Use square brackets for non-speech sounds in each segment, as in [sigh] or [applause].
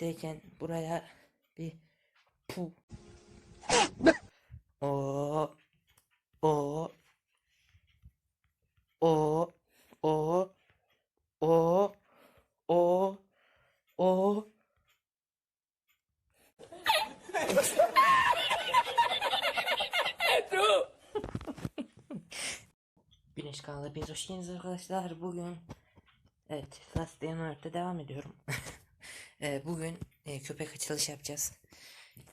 deyken buraya bir pu o o o o o o o Güneş kanalı bir hoş geldiniz arkadaşlar. Bugün evet Last Day devam ediyorum. [laughs] Ee, bugün e, köpek açılış yapacağız.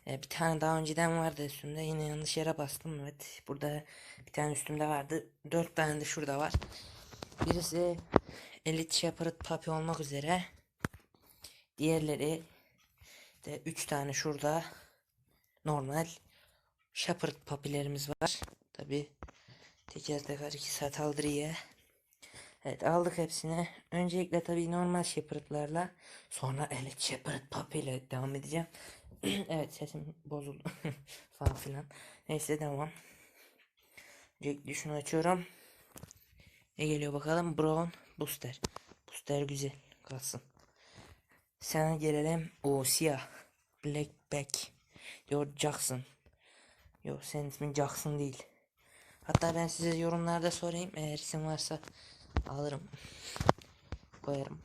Ee, bir tane daha önceden vardı üstümde. Yine yanlış yere bastım. Evet burada bir tane üstümde vardı. Dört tane de şurada var. Birisi Elite Shepherd Puppy olmak üzere. Diğerleri de üç tane şurada normal Shepherd Puppy'lerimiz var. Tabi teker teker iki saat aldırıya. Evet aldık hepsini. Öncelikle tabii normal Shepherd'larla sonra Elite Shepherd Puppy ile devam edeceğim. [clears throat] evet sesim bozuldu [laughs] falan filan. Neyse devam. Öncelikle şunu açıyorum. Ne geliyor bakalım? Brown Booster. Booster güzel. Kalsın. Sana gelelim. O siyah. Blackback. Diyor Jackson. Yok senin ismin Jackson değil. Hatta ben size yorumlarda sorayım. Eğer isim varsa alırım. Koyarım.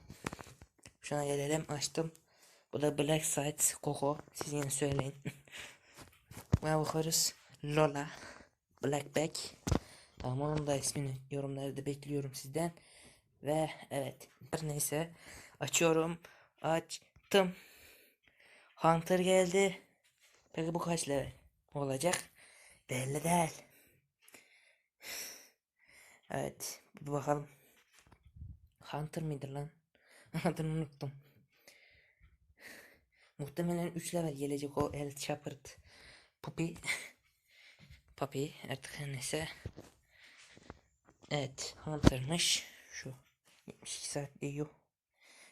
Şuna gelelim. Açtım. Bu da Black Side Coco. Siz yine söyleyin. [laughs] Buna bakıyoruz. Lola. Blackback. Tamam onun da ismini yorumlarda bekliyorum sizden. Ve evet. Her neyse. Açıyorum. Açtım. Hunter geldi. Peki bu kaç level olacak? Belli değil. [sighs] Evet. Bir bakalım. Hunter mıydı lan? [laughs] Adını unuttum. Muhtemelen 3 level gelecek o El Shepherd. Puppy. [laughs] Puppy artık neyse. Evet. Hunter'mış. Şu. 72 saat diyor.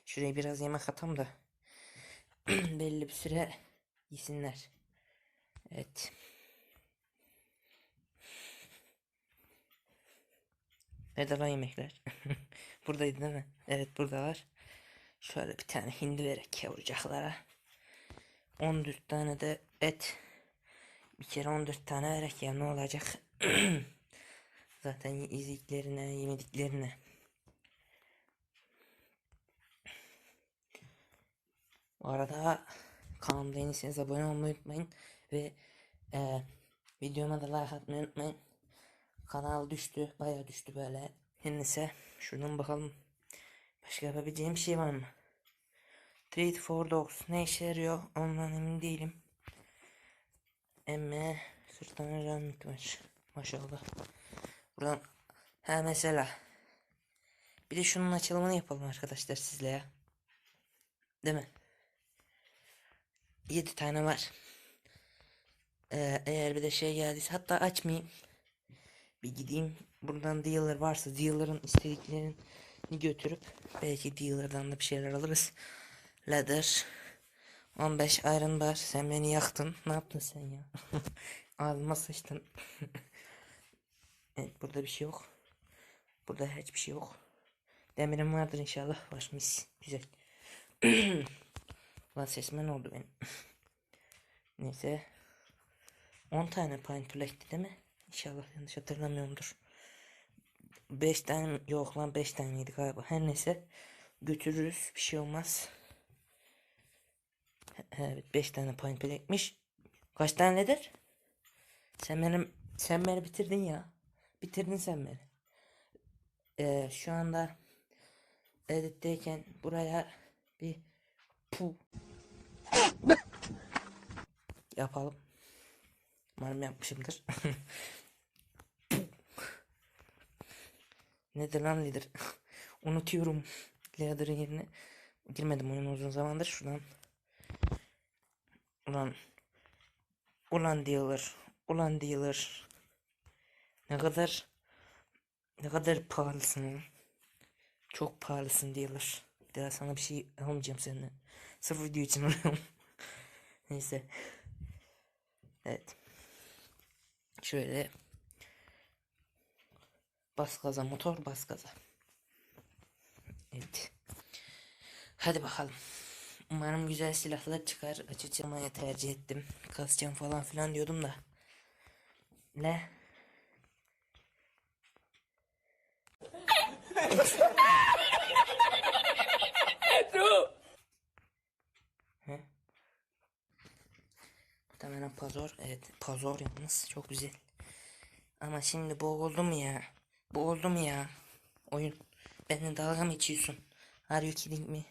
Şuraya biraz yemek atam da. [clears throat] belli bir süre yesinler. Evet. Nerede lan yemekler? [laughs] Buradaydı değil mi? Evet buradalar. Şöyle bir tane hindi verek yavrucaklara. 14 tane de et. Bir kere 14 tane verek ya ne olacak? [clears throat] Zaten yediklerine, yemediklerine. Bu arada kanalımda yeniyseniz abone olmayı unutmayın. Ve e, videoma da like atmayı unutmayın. Kanal düştü. Baya düştü böyle. Neyse. Şuradan bakalım. Başka yapabileceğim şey var mı? Treat for dogs. Ne işe yarıyor? Ondan emin değilim. Emme sırtına rahmet var. Maşallah. Buradan ha mesela bir de şunun açılımını yapalım arkadaşlar sizle ya. Değil mi? 7 tane var. Ee, eğer bir de şey geldiyse hatta açmayayım. Bir gideyim buradan dealer varsa dealer'ın istediklerini götürüp belki dealer'dan da bir şeyler alırız. Leather 15 iron bar sen beni yaktın. Ne yaptın sen ya? [laughs] Ağzıma sıçtın. [laughs] evet burada bir şey yok. Burada hiçbir şey yok. Demirim vardır inşallah. Var mis. Güzel. [clears throat] Lan sesime ne oldu benim? [clears throat] Neyse. 10 tane pine plakti değil mi? İnşallah yanlış hatırlamıyorumdur. 5 tane yok lan 5 taneydi galiba. Her neyse götürürüz bir şey olmaz. Evet 5 tane pine plakmiş. Kaç tanedir? Sen benim sen beni bitirdin ya. Bitirdin sen beni. Ee, şu anda editteyken buraya bir pu yapalım. Umarım yapmışımdır. [laughs] Nedir lan lider? [laughs] Unutuyorum lider'ın yerine. Girmedim oyun uzun zamandır. Şuradan. Ulan. Ulan dealer. Ulan dealer. Ne kadar ne kadar pahalısın. Çok pahalısın dealer. Daha sana bir şey almayacağım senden. Sırf video için alıyorum. [laughs] Neyse. Evet. Şöyle bas gaza motor bas gaza. Evet. Hadi bakalım. Umarım güzel silahlar çıkar. Açıkçamaya tercih ettim. Kasacağım falan filan diyordum da. Ne? Muhtemelen pazor. Evet pazor yalnız çok güzel. Ama şimdi mu ya? Bu oldu mu ya? Oyun. Benimle dalga mı geçiyorsun? Are you kidding me?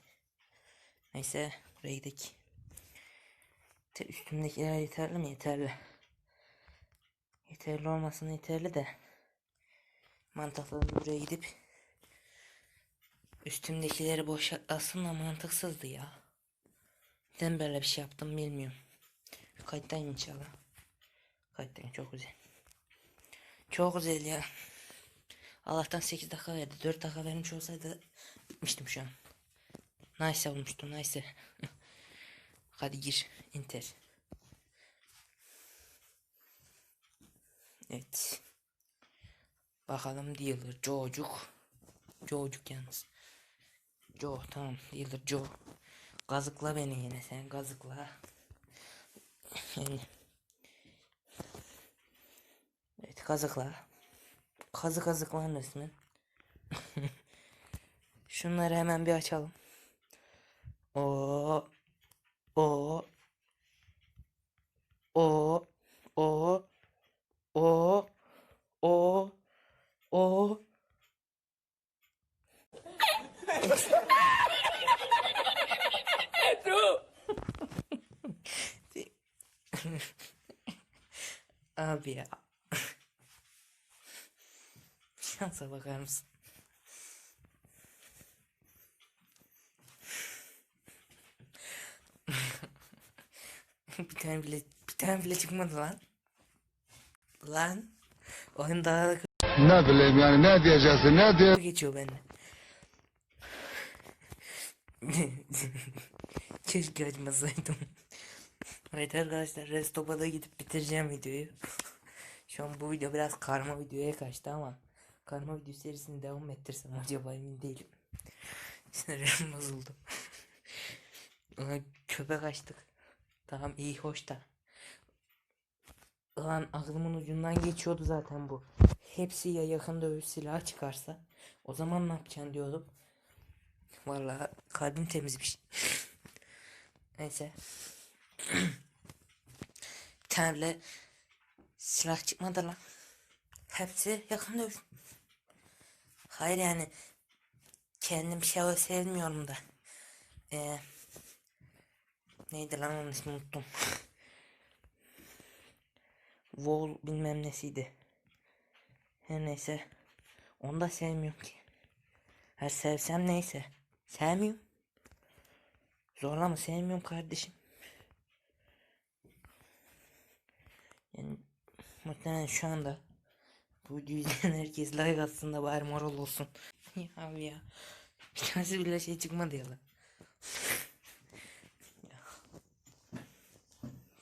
Neyse buraya gidelim. Üstümdekiler yeterli mi? Yeterli. Yeterli olmasın yeterli de. Mantıklı buraya gidip üstümdekileri boşaltmasın da mantıksızdı ya. Neden böyle bir şey yaptım bilmiyorum. Kayıttayım inşallah. Kayıttayım çok güzel. Çok güzel ya. Allah'tan 8 dakika verdi. 4 dakika vermiş olsaydı bitmiştim şu an. Nice olmuştu nice. [laughs] Hadi gir Inter. Evet. Bakalım dealer Joe'cuk. Joe'cuk yalnız. Joe tamam dealer Joe. Gazıkla beni yine sen gazıkla. [laughs] Evet kazıkla. Kazı kazıklan resmen. [laughs] Şunları hemen bir açalım. O o o o o o o Abi ya. Şansa bakar mısın? [laughs] bir tane bile bir tane bile çıkmadı lan. Lan. Oyun daha da Ne bileyim yani ne diyeceksin ne diye geçiyor bende. [laughs] Keşke açmasaydım. [laughs] Evet arkadaşlar Restop'a da gidip bitireceğim videoyu. Şu an bu video biraz karma videoya kaçtı ama karma video serisini devam ettirsem acaba emin değilim. [laughs] Sinirlerim bozuldu. [laughs] Ulan köpek açtık. Tamam iyi hoş da. Ulan aklımın ucundan geçiyordu zaten bu. Hepsi ya yakın dövüş silahı çıkarsa o zaman ne yapacaksın diyordum. Vallahi kalbim temizmiş. [laughs] Neyse. [clears throat] Bile silah çıkmadı lan. Hepsi yakın dövüş. Hayır yani kendim şey sevmiyorum da. Ee, neydi lan onun ismini unuttum. Wall bilmem nesiydi. Her neyse. Onu da sevmiyorum ki. Her sevsem neyse. Sevmiyorum. Zorlama sevmiyorum kardeşim. Yani muhtemelen şu anda bu izleyen [laughs] herkes like atsın da bari moral olsun. [laughs] ya abi ya. Bir tanesi bile şey çıkmadı ya lan. [laughs]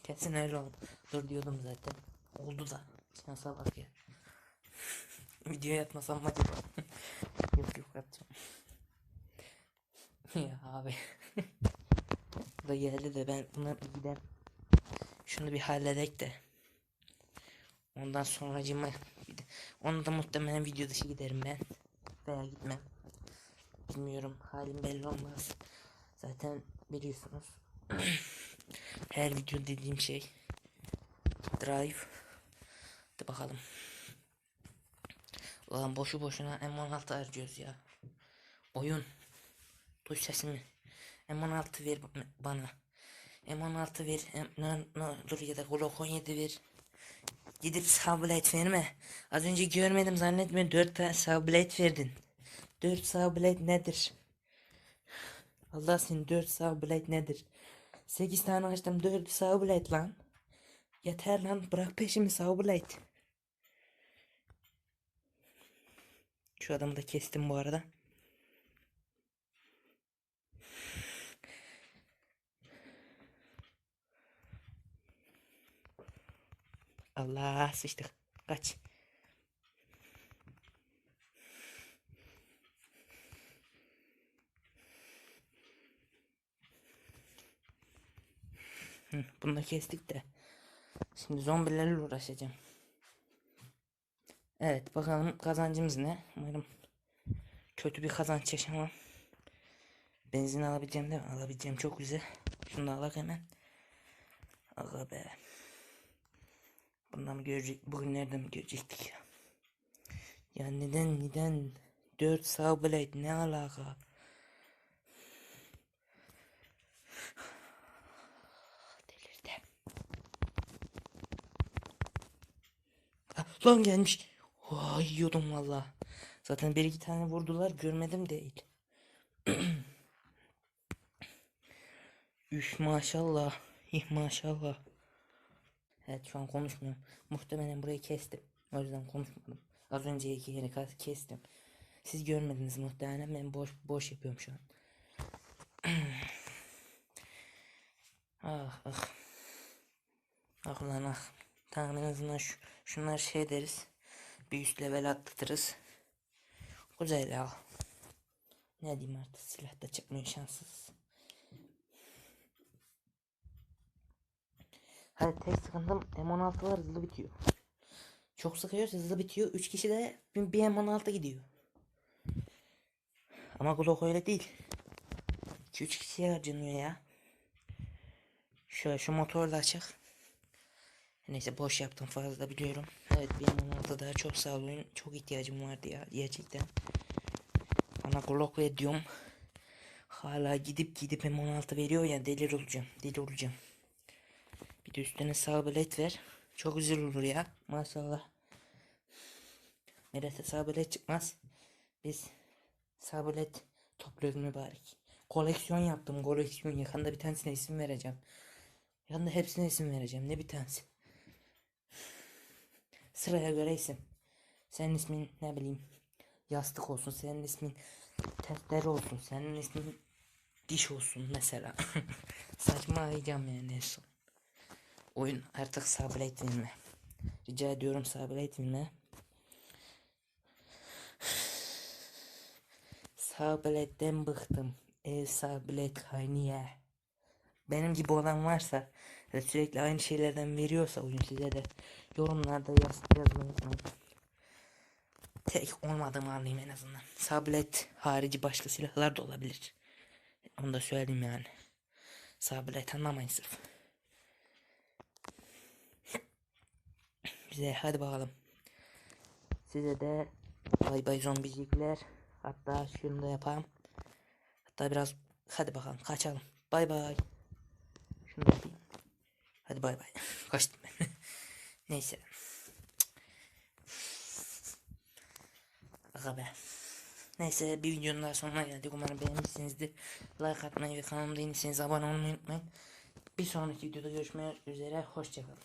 Kesin öyle oldu. Dur diyordum zaten. Oldu da. Şansa bak ya. Video yatmasam mı acaba? yok yok atacağım. ya abi. Bu da geldi de ben buna giden şunu bir halledek de. Ondan sonra cima onu da muhtemelen video dışı giderim ben. Veya gitmem. Bilmiyorum halim belli olmaz. Zaten biliyorsunuz. [clears throat] Her video dediğim şey Drive. Hadi bakalım. Ulan boşu boşuna M16 harcıyoruz ya. Oyun. Duy sesimi. M16 ver ba- bana. M16 ver. M dur ya da Glock 17 ver. Gidip sablet verme. Az önce görmedim zannetme 4 tane sablet verdin. 4 sablet nedir? Allah seni 4 sablet nedir? 8 tane açtım 4 sablet lan. Yeter lan bırak peşimi sablet. Şu adamı da kestim bu arada. Allah sıçtık. Kaç. Hı, bunu da kestik de. Şimdi zombilerle uğraşacağım. Evet bakalım kazancımız ne? Umarım kötü bir kazanç yaşamam. Benzin alabileceğim değil? Alabileceğim çok güzel. Şunu da alak hemen. Aga be. Bundan mı görecek? Bugünlerde mi görecektik ya? Ya neden neden? 4 sağ blade ne alaka? Delirdim. Ah, lan gelmiş. Vay yiyordum valla. Zaten bir iki tane vurdular görmedim değil. [clears throat] Üf maşallah. İh maşallah. Evet şu an konuşmuyorum. Muhtemelen burayı kestim. O yüzden konuşmadım. Az önceki yeri kestim. Siz görmediniz muhtemelen ben boş boş yapıyorum şu an. [clears throat] ah ah. Ah ulan ah. Tamam en azından şu, şunlar şey deriz. Bir üst level atlatırız. Güzel ya. Ne diyeyim artık silah da çıkmıyor şanssız. Hani tek sıkıntım M16'lar hızlı bitiyor. Çok sıkıyorsa hızlı bitiyor. 3 kişi de bir, bir M16 gidiyor. Ama Glock öyle değil. 2-3 kişiye harcanıyor ya. Şöyle şu motor da açık. Neyse boş yaptım fazla biliyorum. Evet bir M16 daha çok sağ olun. Çok ihtiyacım vardı ya gerçekten. Bana Glock ver diyorum. Hala gidip gidip M16 veriyor ya delir olacağım. Deli olacağım. Bir de üstüne sabelet ver. Çok güzel olur ya. Maşallah. Nerede sabelet çıkmaz. Biz sabelet topluyoruz mübarek. Koleksiyon yaptım koleksiyon. Yakında bir tanesine isim vereceğim. Yakında hepsine isim vereceğim. Ne bir tanesi. Sıraya göre isim. Senin ismin ne bileyim yastık olsun. Senin ismin testere olsun. Senin ismin diş olsun mesela. [laughs] Saçma ayacağım yani en son. Oyun artık sabır etmeme. Rica ediyorum sabır etmeme. Sabretten bıktım. Ev sabret kaynıyor. Benim gibi olan varsa ve sürekli aynı şeylerden veriyorsa oyun size de yorumlarda yaz, yazmayı unutmayın. Tek olmadığımı anlayayım en azından. Sablet harici başka silahlar da olabilir. Onu da söyleyeyim yani. Sablet anlamayın sırf. Bize hadi bakalım. Size de bay bay zombicikler. Hatta şunu da yapalım. Hatta biraz hadi bakalım kaçalım. Bay bay. Şunu da yapayım. Hadi bay bay. [laughs] Kaçtım ben. [laughs] Neyse. Aga be. Neyse bir videonun daha sonuna geldik. Umarım beğenmişsinizdir. Like atmayı ve kanalımda yeniyseniz abone olmayı unutmayın. Bir sonraki videoda görüşmek üzere. Hoşçakalın.